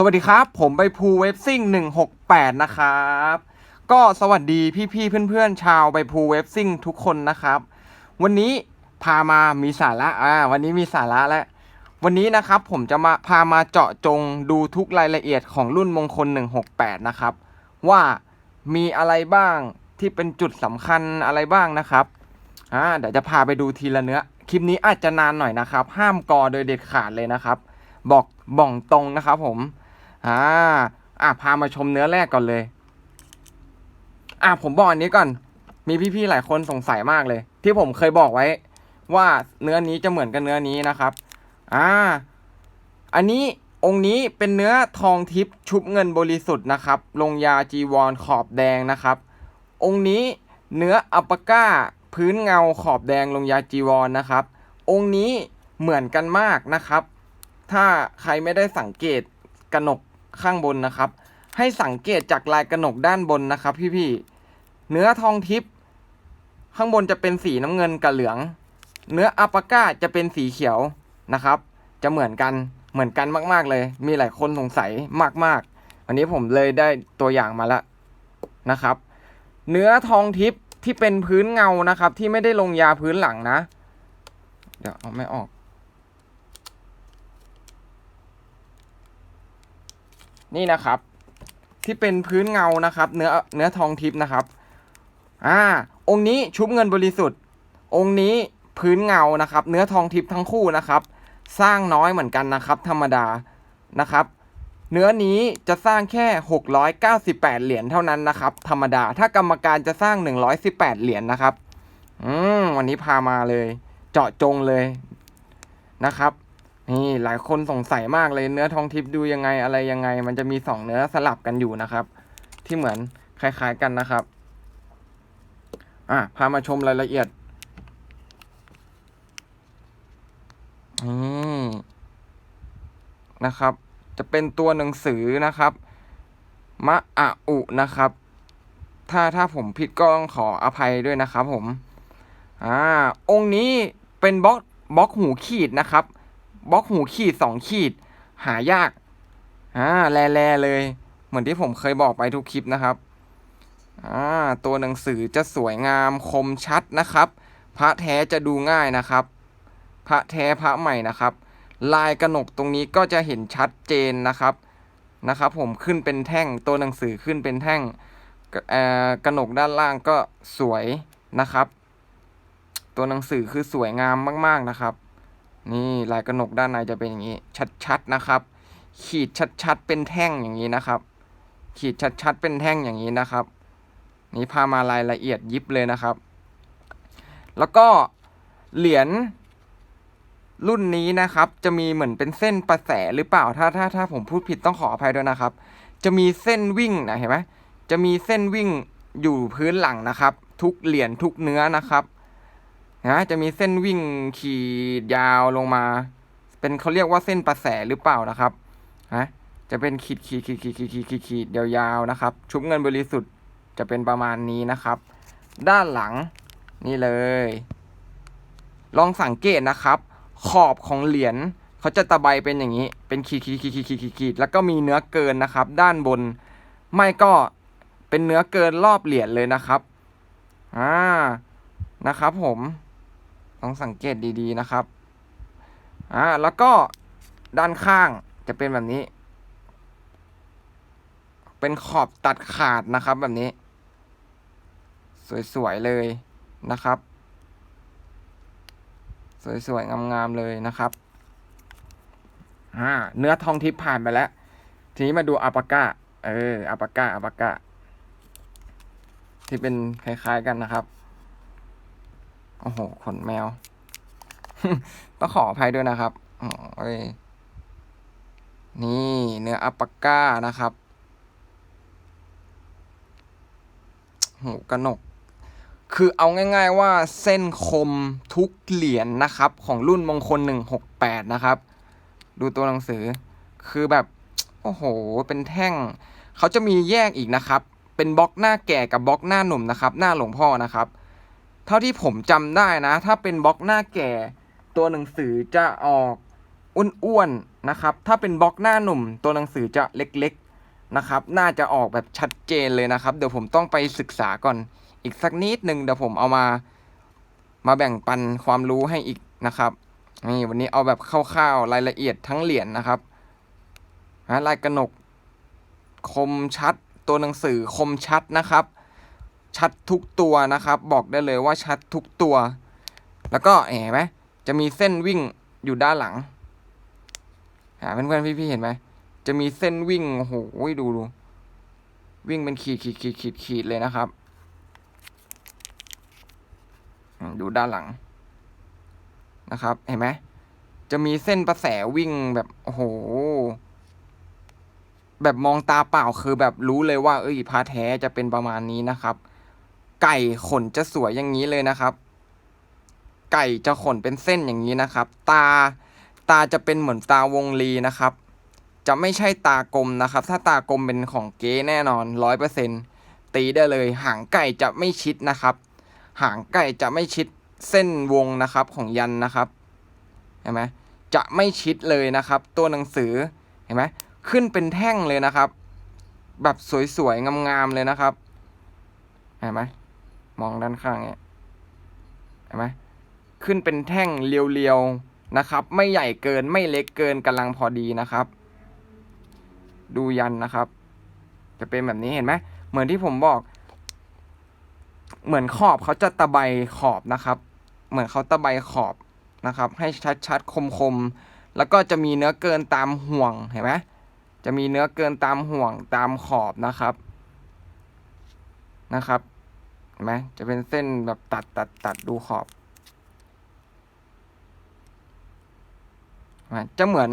สวัสดีครับ ผมใบภูเว็บซิ่ง168 นะครับ ก็สวัสดีพี่ๆเพื่อนๆ ชาวใบภูเว็บซิ่งทุกคนนะครับ วันนี้พามามีสาระอ่าวันนี้มีสาระแล้ววันนี้นะครับผมจะมาพามาเจาะจงดูทุกรายละเอียดของรุ่นมงคล 168 นะครับ ว่ามีอะไรบ้างที่เป็นจุดสำคัญอะไรบ้างนะครับอ่าเดี๋ยวจะพาไปดูทีละเนื้อ คลิปนี้อาจจะนานหน่อยนะครับ ห้ามกอโดยเด็ดขาดเลยนะครับ บอกบ่องตรงนะครับผม อ่าอะพามาชมเนื้อแรกก่อนเลย อะผมบอกอันนี้ก่อน มีพี่ๆหลายคนสงสัยมากเลย ที่ผมเคยบอกไว้ ว่าเนื้อนี้จะเหมือนกับเนื้อนี้นะครับ อ่า อันนี้องค์นี้เป็นเนื้อทองทิพย์ชุบเงินบริสุทธิ์นะครับ ลงยาจีวรขอบแดงนะครับ องค์นี้เนื้ออัปปาก้าพื้นเงาขอบแดงลงยาจีวรนะครับ องค์นี้เหมือนกันมากนะครับ ถ้าใครไม่ได้สังเกตกระหนก ข้างบนนะครับ ให้สังเกตจากลายกระหนกด้านบนนะครับ พี่ๆเนื้อทองทิพย์ข้างบนจะเป็นสีน้ำเงินกับเหลือง เนื้ออัปปาก้าจะเป็นสีเขียวนะครับ จะเหมือนกันเหมือนกันมาก ๆเลย มีหลายคนสงสัยมากๆวันนี้ผมเลยได้ตัวอย่างมาแล้วนะครับ เนื้อทองทิพย์ที่เป็นพื้นเงานะครับ ที่ไม่ได้ลงยาพื้นหลังนะ เดี๋ยวเอาไม่ออก นี่นะครับ ที่เป็นพื้นเงานะครับ เนื้อเนื้อทองทิพย์นะครับ อ่า องค์นี้ชุบเงินบริสุทธิ์ องค์นี้พื้นเงานะครับ เนื้อทองทิพย์ทั้งคู่นะครับ สร้างน้อยเหมือนกันนะครับ ธรรมดานะครับ เนื้อนี้จะสร้างแค่ 698 เหรียญเท่านั้นนะครับ ธรรมดา ถ้ากรรมการจะสร้าง 118 เหรียญนะครับ อืมวันนี้พามาเลย เจาะจงเลยนะครับ นี่หลายคนสงสัยมากเลยเนื้อทองทิพย์ดูยังไงอะไรยังไง มันจะมีสองเนื้อสลับกันอยู่นะครับ ที่เหมือนคล้ายๆกันนะครับ อะพามาชมรายละเอียดอืมนะครับ จะเป็นตัวหนังสือนะครับ มะอะอุนะครับ ถ้าถ้าผมผิดก็ต้องขออภัยด้วยนะครับผม อ่า องค์นี้เป็นบล็อกบล็อกหูขีดนะครับ บล็อกหูขีดสองขีด หายาก อ่าแลแลเลย เหมือนที่ผมเคยบอกไปทุกคลิปนะครับ อ่า ตัวหนังสือจะสวยงามคมชัดนะครับ พระแท้จะดูง่ายนะครับ พระแท้พระใหม่นะครับ ลายกระหนกตรงนี้ก็จะเห็นชัดเจนนะครับ นะครับผมขึ้นเป็นแท่ง ตัวหนังสือขึ้นเป็นแท่งเอ่อกระหนกด้านล่างก็สวยนะครับ ตัวหนังสือคือสวยงามมาก ๆนะครับ นี่ลายกระหนกด้านในจะเป็นอย่างนี้ ชัดๆนะครับ ขีดชัดๆเป็นแท่งอย่างนี้นะครับ ขีดชัดๆเป็นแท่งอย่างนี้นะครับ นี่พามารายละเอียดยิบเลยนะครับ แล้วก็เหรียญรุ่นนี้นะครับจะมีเหมือนเป็นเส้นประแสหรือเปล่าถ้าถ้าถ้าผมพูดผิดต้องขออภัยด้วยนะครับ จะมีเส้นวิ่งนะเห็นไหมจะมีเส้นวิ่งอยู่พื้นหลังนะครับ ทุกเหรียญทุกเนื้อนะครับ นะจะมีเส้นวิ่งขีดยาวลงมา เป็นเขาเรียกว่าเส้นประแสหรือเปล่านะครับฮะจะเป็นขีดขีดขีดขีดขีดขีดขีดขีดยาวๆนะครับ ชุบเงินบริสุทธิ์จะเป็นประมาณนี้นะครับ ด้านหลังนี่เลย ลองสังเกตนะครับ ขอบของเหรียญเขาจะตะไบเป็นอย่างนี้ เป็นขีดขีดขีดขีดขีดขีดขีดแล้วก็มีเนื้อเกินนะครับ ด้านบน ไม่ก็เป็นเนื้อเกินรอบเหรียญเลยนะครับอ่านะครับผม ต้องสังเกตดีๆนะครับ อ่า แล้วก็ด้านข้างจะเป็นแบบนี้ เป็นขอบตัดขาดนะครับแบบนี้ สวยๆเลยนะครับ สวยๆ งามๆเลยนะครับ อ่า เนื้อทองทิพย์ผ่านไปแล้ว ทีนี้มาดูอัปปากาเอออัปปากาอัปปากาที่เป็นคล้าย ๆ กันนะครับ โอ้โห ขนแมว ต้องขออภัยด้วยนะครับอ๋อเอ้ยนี่เนื้ออัปปาก้านะครับ หูกระหนก คือเอาง่ายๆว่าเส้นคมทุกเหรียญนะครับ ของรุ่นมงคล 168 นะครับ ดูตัวหนังสือ คือแบบ โอ้โห เป็นแท่ง เขาจะมีแยกอีกนะครับ เป็นบล็อกหน้าแก่กับบล็อกหน้าหนุ่มนะครับ หน้าหลวงพ่อนะครับ เท่าที่ผมจำได้นะ ถ้าเป็นบล็อกหน้าแก่ ตัวหนังสือจะออกอ้วนๆนะครับ ถ้าเป็นบล็อกหน้าหนุ่ม ตัวหนังสือจะเล็กๆนะครับ น่าจะออกแบบชัดเจนเลยนะครับ เดี๋ยวผมต้องไปศึกษาก่อนอีกสักนิดหนึ่งเดี๋ยวผมเอามามาแบ่งปันความรู้ให้อีกนะครับนี่วันนี้เอาแบบคร่าวๆรายละเอียดทั้งเหรียญนนะครับนะลายกระหนก คมชัดตัวหนังสือคมชัดนะครับ ชัดทุกตัวนะครับ บอกได้เลยว่าชัดทุกตัว แล้วก็เห็นไหมจะมีเส้นวิ่งอยู่ด้านหลังหาเพื่อนๆพี่ๆเห็นไหมจะมีเส้นวิ่งโอ้โหดูดูวิ่งเป็นขีดขีดขีดขีดขีดเลยนะครับอืมดูด้านหลังนะครับ เห็นไหมจะมีเส้นประแสวิ่งแบบโอ้โห แบบมองตาเปล่าคือแบบรู้เลยว่า เอ้ยพาแท้จะเป็นประมาณนี้นะครับ ไก่ขนจะสวยอย่างนี้เลยนะครับ ไก่จะขนเป็นเส้นอย่างนี้นะครับ ตาตาจะเป็นเหมือนตาวงลีนะครับ จะไม่ใช่ตากลมนะครับ ถ้าตากลมเป็นของเก๊แน่นอนร้อยเปอร์เซ็นตีได้เลย หางไก่จะไม่ชิดนะครับ หางไก่จะไม่ชิดเส้นวงนะครับของยันนะครับเห็นไหมจะไม่ชิดเลยนะครับ ตัวหนังสือเห็นไหมขึ้นเป็นแท่งเลยนะครับ แบบสวยๆงามๆเลยนะครับเห็นไหม มองด้านข้างเนี่ยเห็นไหมขึ้นเป็นแท่งเรียวๆนะครับ ไม่ใหญ่เกินไม่เล็กเกินกำลังพอดีนะครับ ดูยันนะครับ จะเป็นแบบนี้เห็นไหมเหมือนที่ผมบอก เหมือนขอบเขาจะตะไบขอบนะครับ เหมือนเขาตะไบขอบนะครับ ให้ชัดๆคมๆแล้วก็จะมีเนื้อเกินตามห่วงเห็นไหมจะมีเนื้อเกินตามห่วงตามขอบนะครับนะครับ ห็นไหมจะเป็นเส้นแบบตัดตัดตัดดูขอบจะเหมือน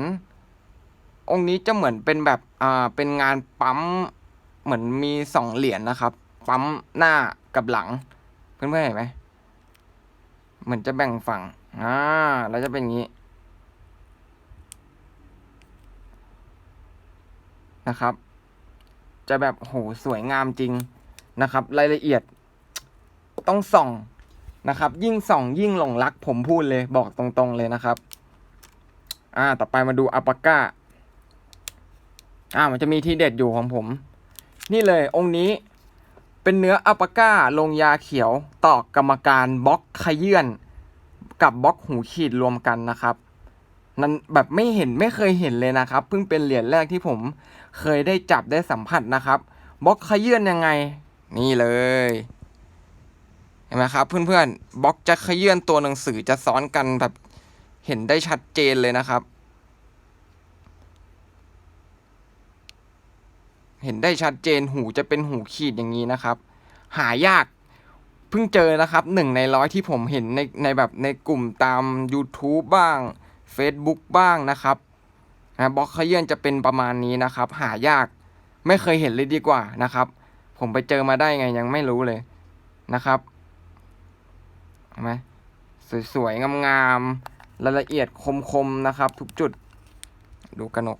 องค์นี้จะเหมือนเป็นแบบอ่าเป็นงานปั๊มเหมือนมีสองเหรียญนะครับ ปั๊มหน้ากับหลัง เพื่อนๆเห็นไหมเหมือนจะแบ่งฝั่งอ่าแล้วจะเป็นอย่างนี้นะครับ จะแบบโหสวยงามจริงนะครับ รายละเอียด ต้องส่องนะครับ ยิ่งส่องยิ่งหลงรักผมพูดเลยบอกตรงๆเลยนะครับ อ่า ต่อไปมาดูอัปปาก้า อ่า มันจะมีที่เด็ดอยู่ของผม นี่เลยองค์นี้เป็นเนื้ออัปปาก้าลงยาเขียวต่อกรรมการบล็อกขยื่นกับบล็อกหูขีดรวมกันนะครับนั้นแบบไม่เห็นไม่เคยเห็นเลยนะครับ เพิ่งเป็นเหรียญแรกที่ผมเคยได้จับได้สัมผัสนะครับบล็อกขยื่นยังไง นี่เลย เห็นไหมครับ เพื่อนๆบล็อกจะขยื่นตัวหนังสือจะซ้อนกันแบบเห็นได้ชัดเจนเลยนะครับ เห็นได้ชัดเจนหูจะเป็นหูขีดอย่างนี้นะครับ หายากเพิ่งเจอนะครับหนึ่งในร้อยที่ผมเห็นในในแบบในกลุ่มตาม YouTube บ้าง Facebook บ้างนะครับนะบล็อกขยื่นจะเป็นประมาณนี้นะครับ หายากไม่เคยเห็นเลยดีกว่านะครับ ผมไปเจอมาได้ไงยังไม่รู้เลยนะครับ ไหมสวยๆ งามๆรายละเอียดคมๆ นะครับ ทุกจุด ดูกระหนก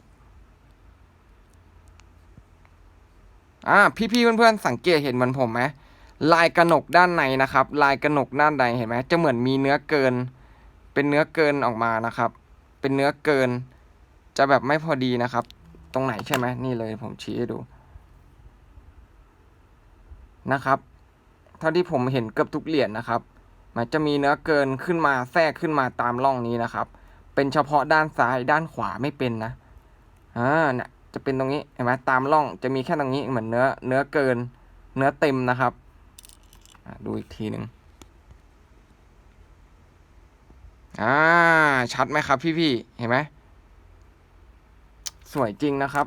อ่า พี่ๆ เพื่อนๆ สังเกตเห็นเหมือนผมไหมลายกระหนกด้านในนะครับ ลายกระหนกด้านในเห็นไหมจะเหมือนมีเนื้อเกิน เป็นเนื้อเกินออกมานะครับ เป็นเนื้อเกิน จะแบบไม่พอดีนะครับ ตรงไหนใช่ไหมนี่เลยผมชี้ให้ดู นะครับ เท่าที่ผมเห็นเกือบทุกเหรียญนะครับ มันจะมีเนื้อเกินขึ้นมาแทรกขึ้นมาตามร่องนี้นะครับ เป็นเฉพาะด้านซ้ายด้านขวาไม่เป็นนะอ่าเนี่ยจะเป็นตรงนี้เห็นไหมตามร่องจะมีแค่ตรงนี้เหมือนเนื้อเนื้อเกินเนื้อเต็มนะครับดูอีกทีหนึ่งอ่าชัดไหมครับพี่ๆเห็นไหมสวยจริงนะครับ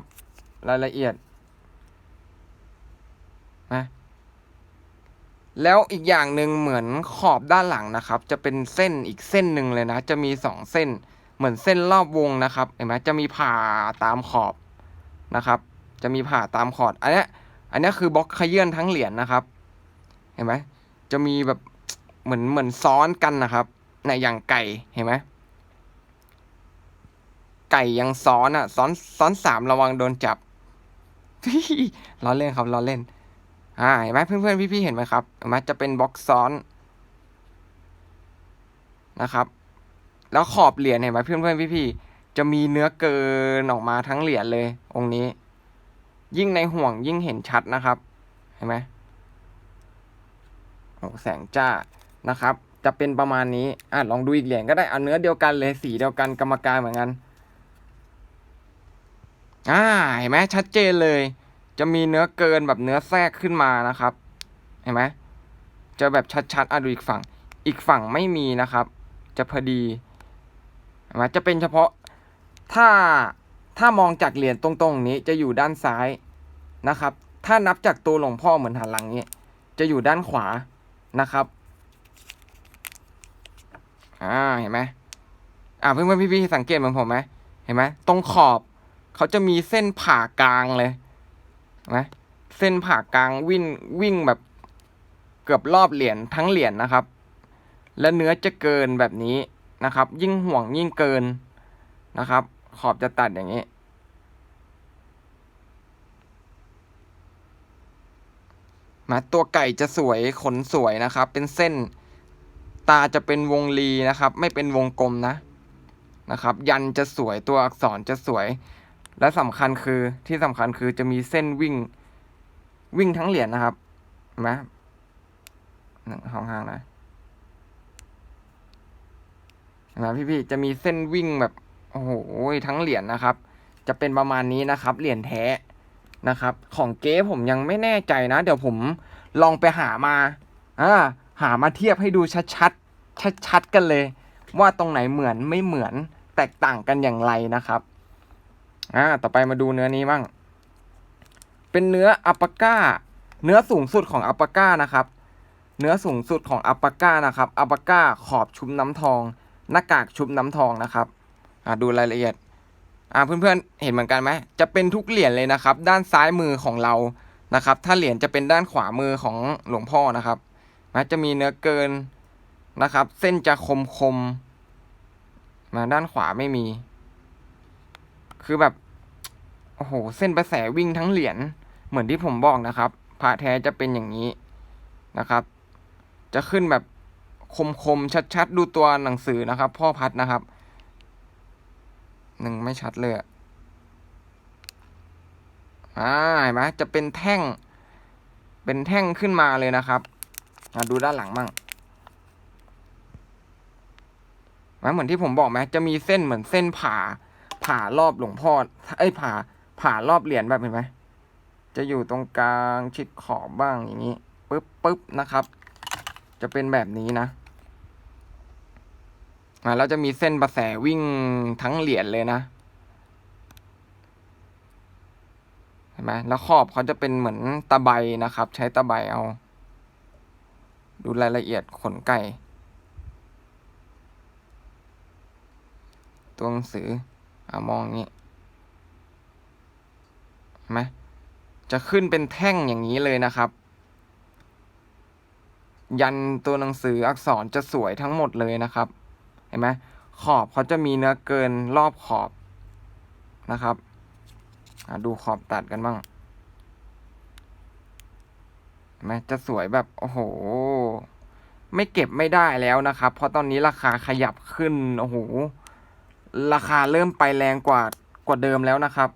รายละเอียดนะ แล้วอีกอย่างหนึ่งเหมือนขอบด้านหลังนะครับ จะเป็นเส้นอีกเส้นหนึ่งเลยนะ จะมีสองเส้น เหมือนเส้นรอบวงนะครับเห็นไหมจะมีผ่าตามขอบนะครับ จะมีผ่าตามขอบอันนี้อันนี้คือบล็อกขยื่นทั้งเหรียญนะครับ เห็นไหมจะมีแบบเหมือนเหมือนซ้อนกันนะครับในอย่างไก่เห็นไหมไก่ยังซ้อนอะซ้อนซ้อนสามระวังโดนจับล้อเล่นครับล้อเล่น อ่าเห็นไหมเพื่อนๆพี่ๆเห็นไหมครับเห็นไหมจะเป็นบล็อกซ้อนนะครับ แล้วขอบเหรียญเห็นไหมเพื่อนๆพี่ๆจะมีเนื้อเกินออกมาทั้งเหรียญเลย องค์นี้ ยิ่งในห่วงยิ่งเห็นชัดนะครับ เห็นไหมโอ้แสงจ้านะครับ จะเป็นประมาณนี้อะลองดูอีกเหรียญก็ได้เอาเนื้อเดียวกันเลยสีเดียวกันกรรมการเหมือนกันอ่าเห็นไหมชัดเจนเลย จะมีเนื้อเกินแบบเนื้อแทรกขึ้นมานะครับ เห็นไหมจะแบบชัดๆอะดูอีกฝั่ง อีกฝั่งไม่มีนะครับ จะพอดีเห็นไหมจะเป็นเฉพาะถ้าถ้ามองจากเหรียญตรงๆนี้จะอยู่ด้านซ้ายนะครับ ถ้านับจากตัวหลวงพ่อเหมือนหันหลังนี้จะอยู่ด้านขวานะครับอ่าเห็นไหมอ่าเพื่อนๆพี่ๆสังเกตเหมือนผมไหมเห็นไหมตรงขอบเขาจะมีเส้นผ่ากลางเลย นไหมเส้นผ่ากลางวิ่งวิ่งแบบเกือบรอบเหรียญทั้งเหรียญนะครับ และเนื้อจะเกินแบบนี้นะครับ ยิ่งห่วงยิ่งเกินนะครับ ขอบจะตัดอย่างนี้ มาตัวไก่จะสวยขนสวยนะครับ เป็นเส้นตาจะเป็นวงรีนะครับ ไม่เป็นวงกลมนะนะครับ ยันจะสวยตัวอักษรจะสวย และสำคัญคือที่สำคัญคือจะมีเส้นวิ่งวิ่งทั้งเหรียญนะครับเห็นไหมหนึ่งห่างนะเห็นไหมพี่ๆจะมีเส้นวิ่งแบบโอ้โหทั้งเหรียญนะครับ จะเป็นประมาณนี้นะครับ เหรียญแท้นะครับ ของเก๊ผมยังไม่แน่ใจนะ เดี๋ยวผมลองไปหามาอ่าหามาเทียบให้ดูชัดๆชัดๆกันเลย ว่าตรงไหนเหมือนไม่เหมือนแตกต่างกันอย่างไรนะครับ อ่า ต่อไปมาดูเนื้อนี้บ้างเป็นเนื้ออัปปาก้า เนื้อสูงสุดของอัปปาก้านะครับ เนื้อสูงสุดของอัปปาก้านะครับ อัปปาก้าขอบชุบน้ำทอง หน้ากากชุบน้ำทองนะครับ อ่าดูรายละเอียด อ่าเพื่อนๆ เห็นเหมือนกันไหม จะเป็นทุกเหรียญเลยนะครับ ด้านซ้ายมือของเรา นะครับ ถ้าเหรียญจะเป็นด้านขวามือของหลวงพ่อนะครับนะจะมีเนื้อเกินนะครับ เส้นจะคมคมมาด้านขวาไม่มี คือแบบ โอ้โห เส้นประแสวิ่งทั้งเหรียญ เหมือนที่ผมบอกนะครับพระแท้จะเป็นอย่างนี้นะครับ จะขึ้นแบบคมๆ ชัดๆ ดูตัวหนังสือนะครับ พ่อพัดนะครับ หนึ่งไม่ชัดเลยอ่าเห็นไหมจะเป็นแท่ง เป็นแท่งขึ้นมาเลยนะครับอ่าดูด้านหลังบ้างเหมือนที่ผมบอกไหมจะมีเส้นเหมือนเส้นผ่า ผ่ารอบหลวงพ่อไอ้ยผ่าผ่ารอบเหรียญแบบเห็นไหมจะอยู่ตรงกลางชิดขอบบ้างอย่างนี้ปึ๊บปึ๊บนะครับ จะเป็นแบบนี้นะอ่าแล้วจะมีเส้นประแสวิ่งทั้งเหรียญเลยนะเห็นไหมแล้วขอบเขาจะเป็นเหมือนตะไบนะครับ ใช้ตะไบเอา ดูรายละเอียดขนไก่ตัวหนังสือ อามองงนี้เห็นไหมจะขึ้นเป็นแท่งอย่างนี้เลยนะครับ ยันตัวหนังสืออักษรจะสวยทั้งหมดเลยนะครับ เห็นไหมขอบเขาจะมีเนื้อเกินรอบขอบนะครับดูขอบตัดกันบ้างเห็นไหมจะสวยแบบโอ้โห ไม่เก็บไม่ได้แล้วนะครับ เพราะตอนนี้ราคาขยับขึ้นโอ้โห ราคาเริ่มไปแรงกว่ากว่าเดิมแล้วนะครับ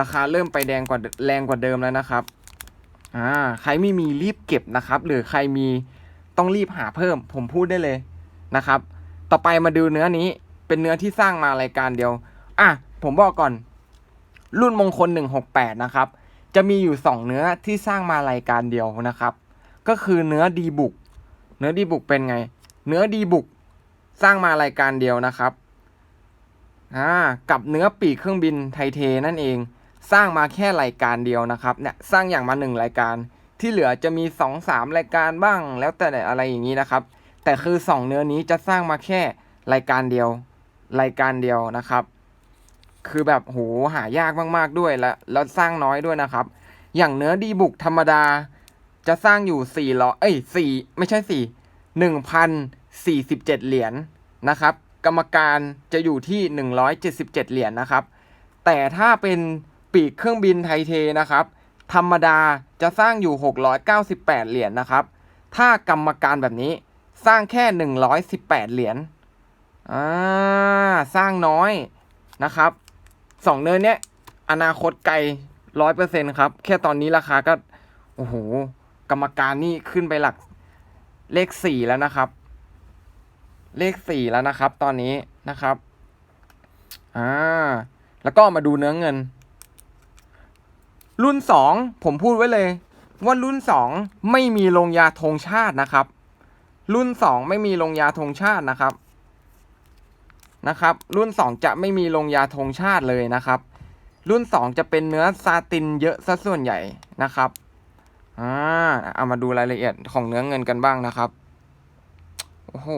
ราคาเริ่มไปแดงกว่าแรงกว่าเดิมแล้วนะครับอ่าใครไม่มีรีบเก็บนะครับ หรือใครมีต้องรีบหาเพิ่ม ผมพูดได้เลยนะครับ ต่อไปมาดูเนื้อนี้เป็นเนื้อที่สร้างมารายการเดียว อะผมบอกก่อน รุ่นมงคลหนึ่งหกแปดนะครับ จะมีอยู่สองเนื้อที่สร้างมารายการเดียวนะครับ ก็คือเนื้อดีบุก เนื้อดีบุกเป็นไง เนื้อดีบุกสร้างมารายการเดียวนะครับ อ่ากับเนื้อปีกเครื่องบินไทเทนั่นเอง สร้างมาแค่รายการเดียวนะครับเนี่ยสร้างอย่างมาหนึ่งรายการ ที่เหลือจะมีสองสามรายการบ้าง แล้วแต่อะไรอย่างนี้นะครับ แต่คือสองเนื้อนี้จะสร้างมาแค่รายการเดียว รายการเดียวนะครับ คือแบบโหหายากมากๆด้วยแล้วแล้วสร้างน้อยด้วยนะครับ อย่างเนื้อดีบุกธรรมดา จะสร้างอยู่สี่ร้อเอ้ยสี่ไม่ใช่สี่หนึ่งพันสี่สิบเจ็ดเหรียญนะครับ กรรมการจะอยู่ที่หนึ่งร้อยเจ็ดสิบเจ็ดเหรียญนะครับ แต่ถ้าเป็นปีกเครื่องบินไทเทนะครับ ธรรมดาจะสร้างอยู่หกร้อยเก้าสิบแปดเหรียญนะครับ ถ้ากรรมการแบบนี้สร้างแค่หนึ่งร้อยสิบแปดเหรียญอ่าสร้างน้อยนะครับสองเนินเนี้ยอนาคตไกลร้อยเปอร์เซ็นครับ แค่ตอนนี้ราคาก็ โอ้โห กรรมการนี่ขึ้นไปหลักเลขสี่แล้วนะครับ เลขสี่แล้วนะครับ ตอนนี้นะครับอ่าแล้วก็มาดูเนื้อเงิน รุ่นสองผมพูดไว้เลย ว่ารุ่นสองไม่มีลงยาธงชาตินะครับ รุ่นสองไม่มีลงยาธงชาตินะครับนะครับ รุ่นสองจะไม่มีลงยาธงชาติเลยนะครับ รุ่นสองจะเป็นเนื้อซาตินเยอะซะส่วนใหญ่นะครับอ่าเอามาดูรายละเอียดของเนื้อเงินกันบ้างนะครับ โอ้โห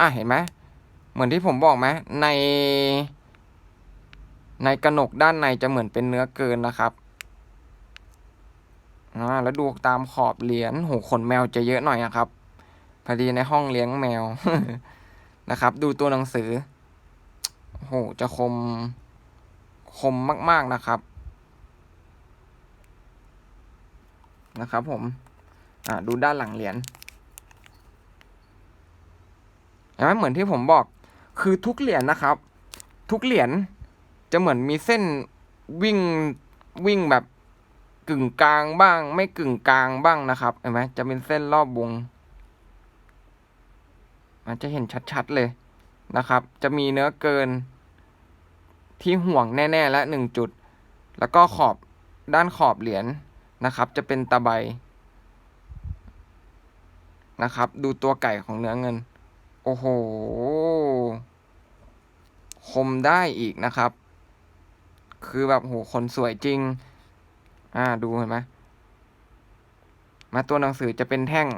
อะเห็นไหมเหมือนที่ผมบอกไหมใน ในกระหนกด้านในจะเหมือนเป็นเนื้อเกินนะครับอ่าแล้วดูตามขอบเหรียญโหขนแมวจะเยอะหน่อยนะครับ พอดีในห้องเลี้ยงแมวนะครับ ดูตัวหนังสือโหจะคม คมมาก ๆนะครับ นะครับผม อ่าดูด้านหลังเหรียญเห็ นไหมเหมือนที่ผมบอก คือทุกเหรียญนะครับ ทุกเหรียญจะเหมือนมีเส้นวิ่งวิ่งแบบกึ่งกลางบ้าง ไม่กึ่งกลางบ้างนะครับเห็นไหมจะเป็นเส้นรอบวงมันจะเห็นชัดๆเลยนะครับ จะมีเนื้อเกินที่ห่วงแน่ ๆ และหนึ่งจุด แล้วก็ขอบด้านขอบเหรียญนะครับ จะเป็นตะไบนะครับ ดูตัวไก่ของเนื้อเงิน โอ้โห คมได้อีกนะครับ คือแบบโหคนสวยจริง อ่าดูเห็นไหมมาตัวหนังสือจะเป็นแท่ง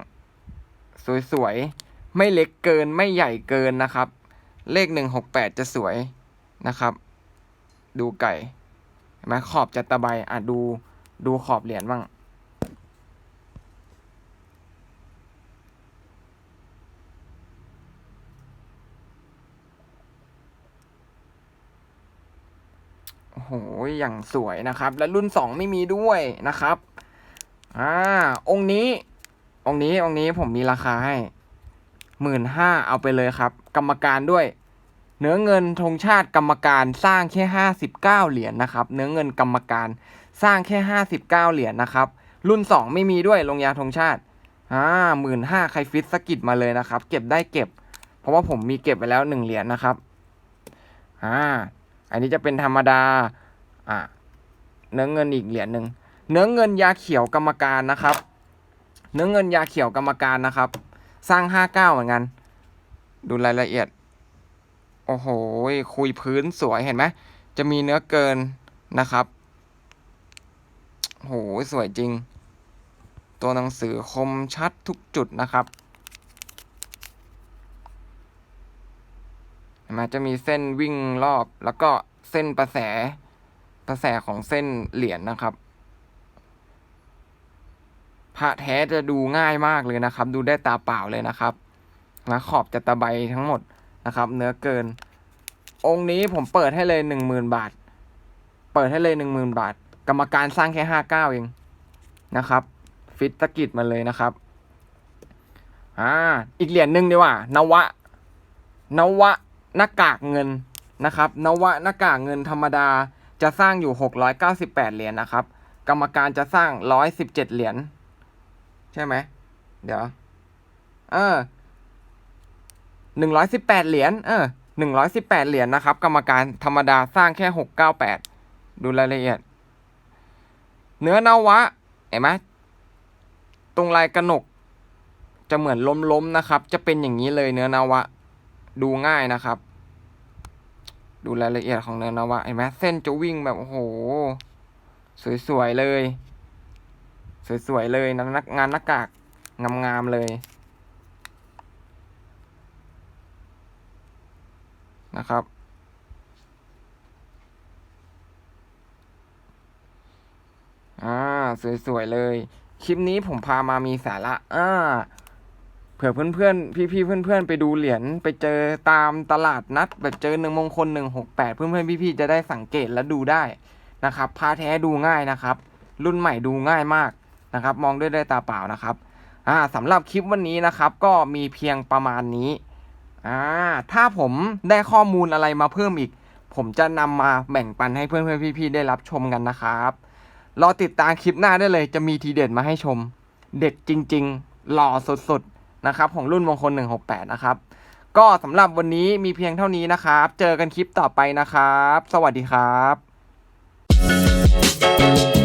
สวยๆ ไม่เล็กเกินไม่ใหญ่เกินนะครับ เลขหนึ่งหกแปดจะสวยนะครับ ดูไก่เห็นไหมขอบจะตะไบอะดูดูขอบเหรียญบ้าง โอ้โหอย่างสวยนะครับ และรุ่นสองไม่มีด้วยนะครับ อ่า องค์นี้ องค์นี้ องค์นี้ผมมีราคาให้หมื่นห้าเอาไปเลยครับ กรรมการด้วย เนื้อเงินธงชาติกรรมการสร้างแค่ห้าสิบเก้าเหรียญนะครับ เนื้อเงินกรรมการสร้างแค่ห้าสิบเก้าเหรียญนะครับ รุ่นสองไม่มีด้วยลงยาธงชาติ อ่าหมื่นห้าใครฟิตสกิดมาเลยนะครับ เก็บได้เก็บ เพราะว่าผมมีเก็บไปแล้วหนึ่งเหรียญนะครับ อ่า อันนี้จะเป็นธรรมดาอ่าเนื้อเงินอีกเหรียญหนึ่งเนื้อเงินยาเขียวกรรมการนะครับ เนื้อเงินยาเขียวกรรมการนะครับ สร้างห้าเก้าเหมือนกัน ดูรายละเอียด โอ้โห คุยพื้นสวยเห็นไหมจะมีเนื้อเกินนะครับโหสวยจริง ตัวหนังสือคมชัดทุกจุดนะครับ เห็นไหมจะมีเส้นวิ่งรอบ แล้วก็เส้นประแสประแสของเส้นเหรียญนะครับพระแท้จะดูง่ายมากเลยนะครับ ดูได้ตาเปล่าเลยนะครับนะขอบจะตะไบทั้งหมดนะครับ เนื้อเกิน องค์นี้ผมเปิดให้เลยหนึ่งหมื่นบาท เปิดให้เลยหนึ่งหมื่นบาท กรรมการสร้างแค่ห้าเก้าเองนะครับ ฟิตตะกิดมาเลยนะครับอ่าอีกเหรียญหนึ่งดีกว่านวะ นวะ หน้ากากเงินนะครับนวะหน้ากากเงินธรรมดาจะสร้างอยู่หกร้อยเก้าสิบแปดเหรียญนะครับ กรรมการจะสร้างร้อยสิบเจ็ดเหรียญใช่ไหมเดี๋ยว เออหนึ่งร้อยสิบแปดเหรียญเออหนึ่งร้อยสิบแปดเหรียญนะครับ กรรมการธรรมดาสร้างแค่หกเก้าแปดดูรายละเอียด เนื้อนวะเห็นไหมตรงลายกระหนก จะเหมือนล้มๆนะครับ จะเป็นอย่างนี้เลยเนื้อนวะ ดูง่ายนะครับ ดูรายละเอียดของเนื้อนวะเห็นไหมเส้นจะวิ่งแบบโอ้โห สวยๆเลย สวยๆเลยนะนักงานหน้ากากงามๆเลยนะครับ อ่า สวยๆเลย คลิปนี้ผมพามามีสาระ อ่า เผื่อเพื่อนๆ พี่ๆ เพื่อนๆ ไปดูเหรียญไปเจอตามตลาดนัด แบบเจอหนึ่งมงคลหนึ่งหกแปดเพื่อนๆ พี่ๆ จะได้สังเกตและดูได้นะครับพาแท้ดูง่ายนะครับ รุ่นใหม่ดูง่ายมากนะครับ มองด้วยด้ตาเปล่านะครับอ่าสำหรับคลิปวันนี้นะครับ ก็มีเพียงประมาณนี้อ่าถ้าผมได้ข้อมูลอะไรมาเพิ่มอีก ผมจะนำมาแบ่งปันให้เพื่อนๆ พี่ๆ ได้รับชมกันนะครับรอติดตามคลิปหน้าได้เลยจะมีทีเด็ดมาให้ชม เด็ดจริง ๆ หล่อสุดๆ นะครับของรุ่นมงคล 168 นะครับ ก็สำหรับวันนี้มีเพียงเท่านี้นะครับ เจอกันคลิปต่อไปนะครับ สวัสดีครับ